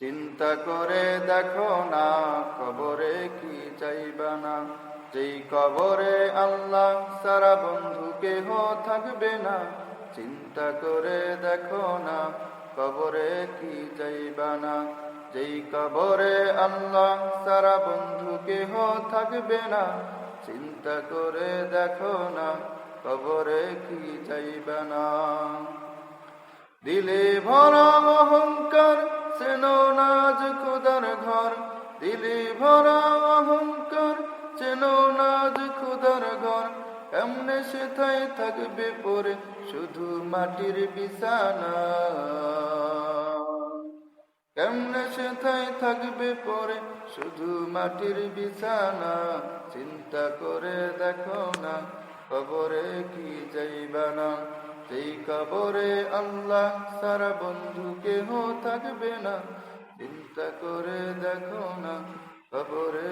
চিন্তা করে দেখো না, কবরে কি চাইবা না? যেই কবরে আল্লাহ সারা বন্ধু কেহ থাকবে না, চিন্তা করে দেখো না, কবরে কি চাইবা না? যেই কবরে আল্লাহ সারা বন্ধু কেহ থাকবে না, চিন্তা করে দেখো না, কবরে কি চাইবা না? দিলে ভরা খুদার ঘর, দিলে ভরা অহংকার খুদার ঘর। এমনে থাকবে পরে শুধু মাটির বিছানা। কেমনে সেথায় থাকবে পরে শুধু মাটির বিছানা। চিন্তা করে দেখো না, কবরে কি যাইবা না। সেই কবরে আল্লাহ সারা বন্ধু কেহ থাকবে না চিন্তা করে দেখো না ভাবো